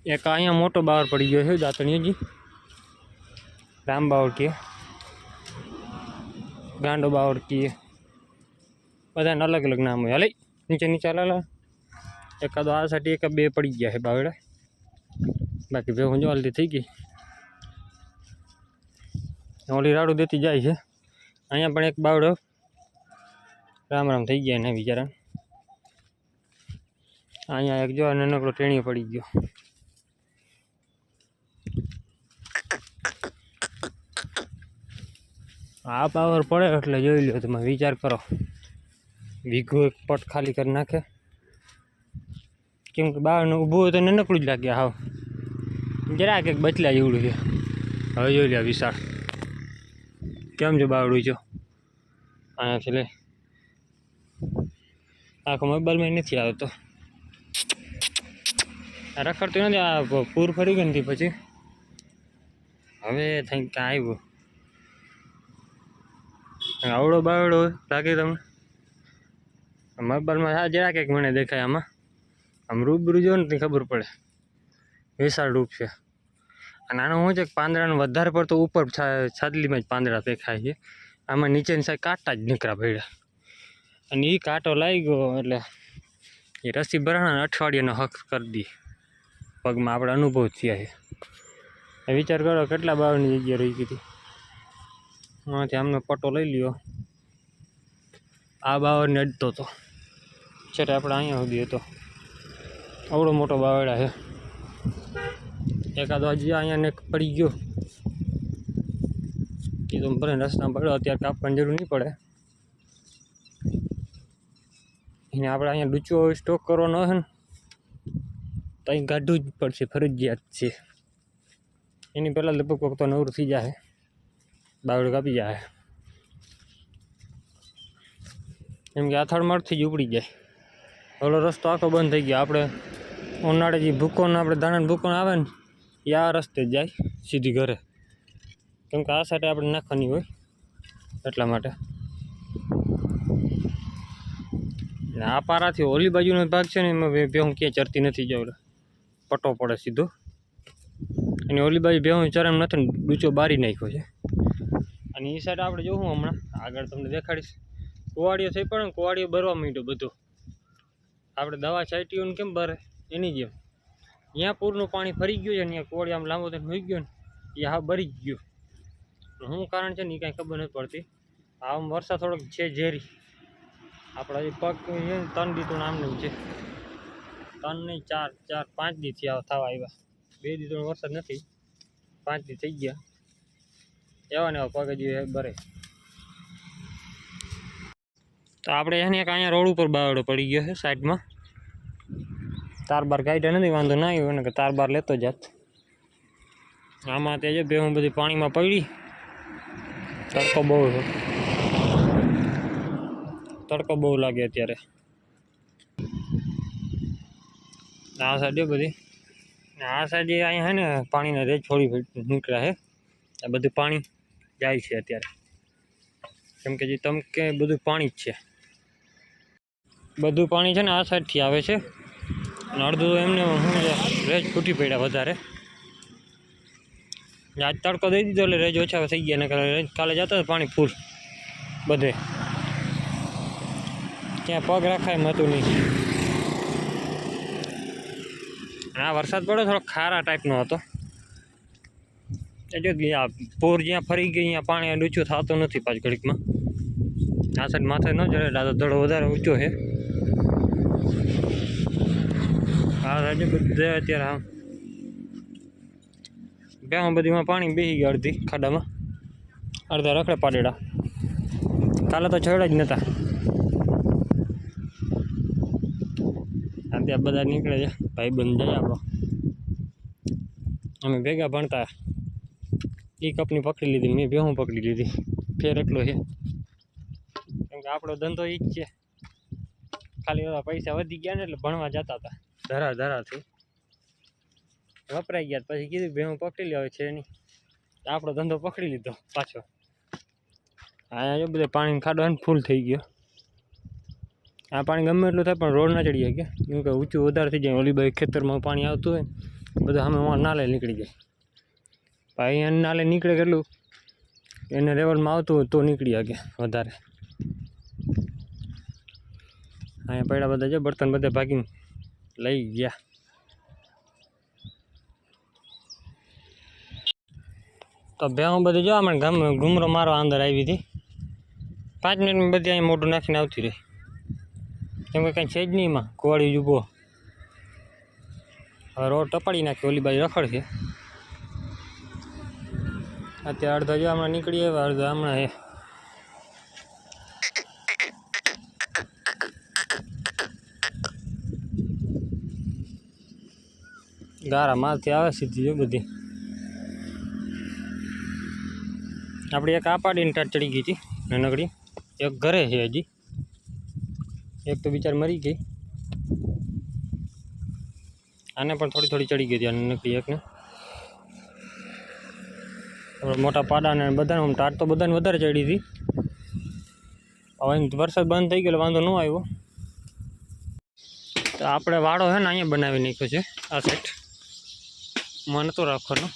એક અહીંયા મોટો બાવર પડી ગયો છે દાંતણીઓજી રામ બાવર કીએ ગાંડો બાવર કીએ બધાને અલગ અલગ નામ હોય. હાલે, નીચે નીચે હાલ એકાદો આ સાટી એકા, બે પડી ગયા છે બાવડા બાકી બે હું જલ્દી થઈ ગઈ. ઓલી રાડું દેતી જાય છે. અહીંયા પણ એક બાવડો રામ રામ થઈ ગયા એને બિચારા અહીંયા એક જો નાનકડો ટેણીઓ પડી ગયો. આ પાવર પડે એટલે જોઈ લો તમે, વિચાર કરો. વીઘો એક પટ ખાલી કરી નાખે. કેમ કે બહારનું ઊભું હોય તો નાનકડું જ લાગે હાવ. જરાક એક બચલા જેવડું છે. હવે જોઈ લે વિશાળ. કેમ છે બાવડું છો અહીંયાથી લે આખો મોબાઈલમાં નથી આવતો. રખડતું નથી, આ પૂર ફરી ગઈ નથી પછી. હવે થઈ ક્યાં આવ્યું. આવડો બાવડો લાગે તમને મોબાઈલમાં હા જરાક એક મને દેખાય આમાં. આમ રૂબરૂ જો ને ખબર પડે. વિશાળ રૂપ છે. અને આનું શું છે કે પાંદડાનું વધારે પડતું ઉપર છાદલીમાં જ પાંદડા દેખાય છે. આમાં નીચેની સાઈડ કાંટા જ નીકળ્યા પડ્યા અને એ કાંટો લાગી ગયો એટલે એ રસી ભરાણા અઠવાડિયાનો હક કરી દી. પગમાં આપણે અનુભવ થયા છે. વિચાર કરો કેટલા બાવની જગ્યા રહી ગઈ હતી. આમનો પટ્ટો લઈ લ્યો. આ બાવરને અડતો હતો છેટે આપણે અહીંયા સુધી હતો. આવડો મોટો બાવડા છે. એકાદો હજી અહીંયા ને પડી ગયો. તો ભલે રસ્તા પડ્યો અત્યારે કાપવાની જરૂર નહીં પડે. એને આપણે અહીંયા ડૂચો સ્ટોક કરવાનો હોય ને, તો અહીં કાઢવું જ પડશે, ફરજિયાત છે. એની પહેલાં લગભગ વખતો નવરું થઈ જાય બાવડું કાપી જાય. એમ કે આથાળ માળથી જ ઉપડી જાય. ઓલો રસ્તો આખો બંધ થઈ ગયો. આપણે ઉનાળે જે ભૂકોણ આપણે દાણા ભૂકો આવે ને, એ આ રસ્તે જાય સીધી ઘરે. કેમ કે આ સાઈડે આપણે નાખવાની હોય એટલા માટે. આ પારાથી ઓલી બાજુનો ભાગ છે ને, એમાં બે હું ક્યાંય ચરતી નથી જાવ પટ્ટો પડે સીધો. અને ઓલી બાજુ બે હું ચરમ નથી ને, ડૂચો બારી નાખ્યો છે. અને એ સાઈડ આપણે જોવું હમણાં. આગળ તમને દેખાડીશ. કુવાડીઓ થઈ ને કુવાડીઓ ભરવા માંડ્યો બધું. આપણે દવા છાંટીઓ ને કેમ ભરે? એની જેમ. અહીંયા પૂરનું પાણી ફરી ગયું છે ને ત્યાં કુવાડી આમ લાંબો થઈને હોઈ ગયો ને એ હા ભરી ગયું. શું કારણ છે ને એ કાંઈ ખબર નથી પડતી. આમ વરસાદ થોડોક છે ઝેરી. આપણા જે પગ છે ત્રણ દી તો નામનું છે. ત્રણ નહીં, ચાર ચાર, પાંચ દીથી થવા આવ્યા. બે દી તો વરસાદ નથી. પાંચ દી થઈ ગયા. એવા ને એવા પગ હજી ભરે તો આપણે એને એક અહીંયા રોડ ઉપર બાવડો પડી ગયો છે સાઈડમાં. તાર બાર કાઢ્યા નથી, વાંધો ના આવ્યો ને કે તાર બાર લેતો જાત. આમાં તે જો ભેહું બધી પાણીમાં પડી. તડકો બહુ તડકો બહુ લાગે અત્યારે. આ સાઈડ બધી. આ સાઈડ અહીંયા છે ને પાણીના રેજ છોડી નીકળ્યા છે આ બધું પાણી. જાય છે અત્યારે. કેમ કે જે તમકે બધું પાણી જ છે. બધું પાણી છે ને આ સાઈડથી આવે છે. અને અડધું એમને શું રેજ ફૂટી પડ્યા વધારે. આજ તડકો દઈ દીધો એટલે રેજ ઓછા થઈ ગયા ને રેજ કાલે જતા હતા પાણી ફૂલ બધે. ત્યાં પગ રાખાય એમ હતું નહીં. આ વરસાદ પડ્યો થોડો ખારા ટાઈપનો હતો. એ જો પૂર જ્યાં ફરી ગઈ, ત્યાં પાણી ઊંચું થતું નથી પાછ ઘડીકમાં. આ સાઈડ માથે ન ચડે, દાદા ધડો વધારે ઊંચો છે. આ રાજ્ય બધે અત્યારે આમ. બેમાં બધીમાં પાણી બેસી ગયા અડધી ખાડામાં. અડધા રખડે પાડેડા કાલે તો છેડા જ નહોતા ત્યાં બધા નીકળે છે. ભાઈ બંધ જાય આપણો. અમે ભેગા ભણતા. એ કપની પકડી લીધી મેં બેહું પકડી લીધી. ફેર એટલો છે. કેમ કે આપણો ધંધો એ જ છે. ખાલી એવા પૈસા વધી ગયા ને એટલે ભણવા જતા હતા. ધરા ધરાથી વપરાઈ ગયા પછી કીધું ભેહું પકડી લે હવે છે નહીં. આપણો ધંધો પકડી લીધો પાછો. અહીંયા જો બધે પાણી ખાડો ને ફૂલ થઈ ગયો. આ પાણી ગમે એટલું થાય પણ રોડ ના ચડી શકે કેમ કે ઊંચું વધારે થઈ જાય ઓલી બાજુ ખેતરમાં પાણી આવતું હોય બધા વાં નાલે નીકળી જાય. અહીંયા નાલે નીકળે કેટલું? એને લેવલમાં આવતું હોય તો નીકળી શકે વધારે. અહીંયા પડ્યા બધા છે બર્તન બધા ભાગીને લઈ ગયા. તો ભેહું બધી જો આપણે ગમ, ઘૂમરો મારવા અંદર આવી હતી. પાંચ મિનિટમાં બધી અહીં મોઢું નાખીને આવતી રહી. કેમ કે કાંઈ છે જ નહીં એમાં કુવાડી જ હવે રોડ ટપાડી નાખ્યો ઓલી બાજુ રખડ છે અત્યારે અડધો જો હમણાં નીકળી આવ્યા અડધો હમણાં હે. ગારા માલથી આવે સીધી જો બધી. આપણી એક આપાડી પાડીને ટાટ ચડી ગઈ હતી, નાનકડી. એક ઘરે છે હજી. એક તો બિચાર મરી ગઈ. આને પણ થોડી થોડી ચડી ગઈ હતી, આ નાનકડી એકને. મોટા પાડાને બધાને, આમ ટાટ તો બધાને વધારે ચડી હતી. હવે વરસાદ બંધ થઈ ગયો વાંધો ન આવ્યો. તો આપણે વાડો છે ને અહીંયા બનાવી નાખ્યો છે, આ સેટ મને નહોતો રાખવાનો.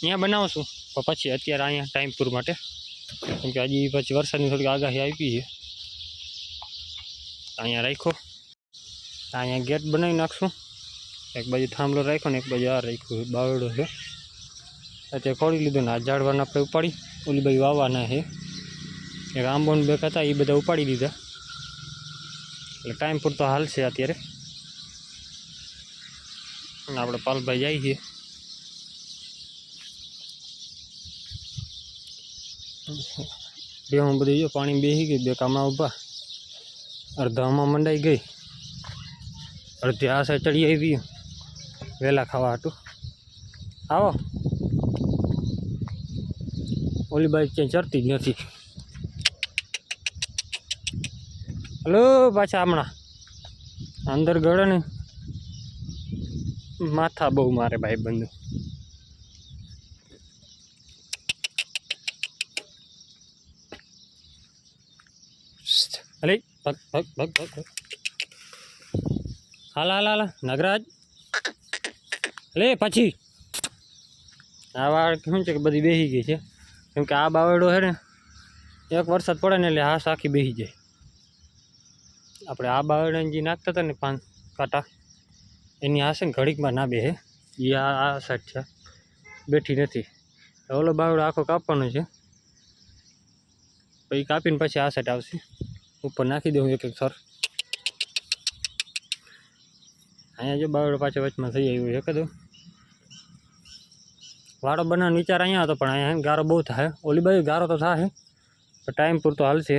અહીંયા બનાવશું, પણ પછી અત્યારે અહીંયા ટાઈમ પૂર માટે. કેમ કે હજી પછી વરસાદની થોડીક આગાહી આપી છે. અહીંયા રાખ્યો. અહીંયા ગેટ બનાવી નાખશું. એક બાજુ થાંભલો રાખ્યો ને એક બાજુ આ રાખ્યું બાવડો છે. અત્યારે ખોડી લીધો ને આ ઝાડવાના આપણે ઉપાડી. ઓલી બાજુ વાવવાના છે. એક આંબોન બેક હતા, એ બધા ઉપાડી દીધા. એટલે ટાઈમ પૂરતો હાલશે અત્યારે. અને આપણે પાલભાઈ જઈએ છીએ બેહું બધી જો, પાણી બેસી ગઈ બે કામમાં ઊભા અડધામાં મંડાઈ ગઈ. અડધી આ સાઈડ ચડી આવી વહેલા ખાવા હાટું. આવો. ઓલી બાઈક ક્યાંય ચડતી જ નથી. હલો, પાછા હમણાં. અંદર ગળે ને. માથા બહુ મારે ભાઈ બંધુ અલે, ભગ ભગ ભગ ભગ હાલા હાલા હાલા, નગરાજ. લે પછી. આ વાળ શું છે કે બધી બેસી ગઈ છે? કેમ કે આ બાવડો છે ને, એક વરસાદ પડે ને એટલે હાસ આખી બેસી જાય. આપણે આ બાવડાને જે નાખતા હતા ને પાન કાંટા, એની હાશે ને ઘડીકમાં ના બેસે એ આ આ સાઈડ છે. બેઠી નથી. ઓલો બાવડો આખો કાપવાનો છે. પછી કાપીને પછી આ સાઈડ આવશે. ઉપર નાખી દઉં એક એક સર અહીંયા જો બાવડો પાછો વચમાં થઈ આવ્યો છે કદું વાડો બનાવવાનો વિચાર અહીંયા હતો, પણ અહીંયા ગારો બહુ થાય. ઓલી બાજુ ગારો તો થાય પણ ટાઈમ પૂરતો હાલશે.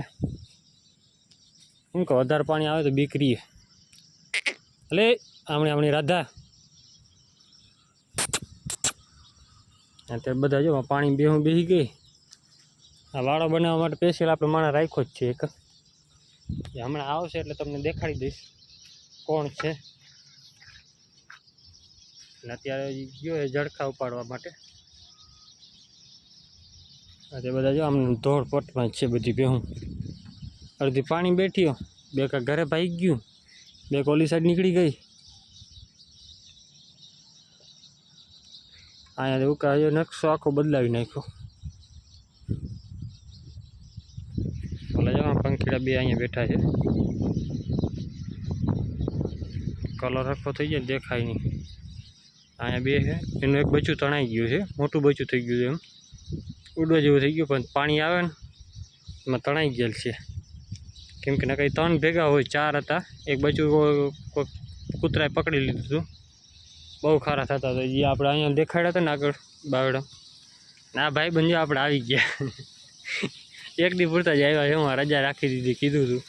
શું કહો, વધારે પાણી આવે તો બીકરીએ. એટલે આમણી આમણી રાધા. અત્યારે બધા જો, પાણી બેહું બેસી ગઈ. આ વાડો બનાવવા માટે સ્પેશિયલ આપણે માણસ રાખ્યો જ છે એક. એ હમણાં આવશે એટલે તમને દેખાડી દઈશ કોણ છે. અત્યારે ગયો એ જડખા ઉપાડવા માટે. આ તે બધા જો આમ ધોળ પટમાં જ છે બધી બેહું અડધી પાણી બેઠી બે કા ઘરે ભાઈ ગયું. બે કોલી સાઈડ નીકળી ગઈ. અહીંયા ઉકા જો નકશો આખો બદલાવી નાખ્યો. ઓલા જો પંખીડા બે અહીંયા બેઠા છે. કલર આખો થઈ જાય દેખાય નહીં. અહીંયા બે છે. એનું એક બચ્ચું તણાઈ ગયું છે. મોટું બચ્ચું થઈ ગયું છે એમ. ઉડવા જેવું થઈ ગયું, પણ પાણી આવે ને, એમાં તણાઈ ગયેલ છે. કેમ કે કંઈ ત્રણ ભેગા હોય, ચાર હતા. એક બાજુ કૂતરાએ પકડી લીધું હતું. બહુ ખારા થતા હતા. જે આપણે અહીંયા દેખાડ્યા હતા ને આગળ બાવડા ના ભાઈ બંધ આપણે આવી ગયા. એક દી પૂરતા જ આવ્યા છે. રજા રાખી દીધી, કીધું હતું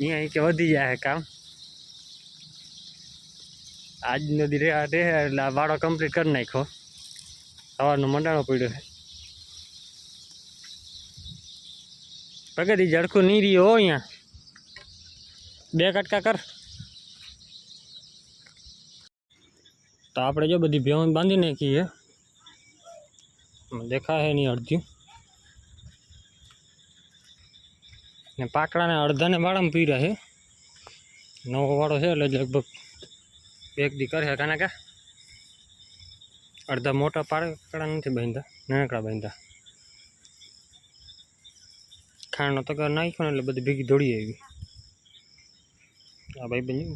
અહીંયા કે વધી જાય કામ. આજ નદી રે એટલે વાડો કમ્પ્લીટ કરી નાખ્યો. સવારનો મંડાણો પડ્યો છે. પ્રગતિ ઝડખું નહીં રહ્યો હો અહીંયા. બે કટકા કર. તો આપણે જો બધી ભેવન બાંધી નાખી છે દેખાય નહીં અડધી ને પાકડાને અડધાને વાળામાં પીરા છે. નવો વાળો છે એટલે લગભગ એક દી કરે કાના કા? અડધા મોટા પારકડા નથી બાંધતા નાનકડા બાંધતા ખાંડનો તગાર નાખ્યો ને એટલે બધી ભેગી દોડી આવી. આ ભાઈ બની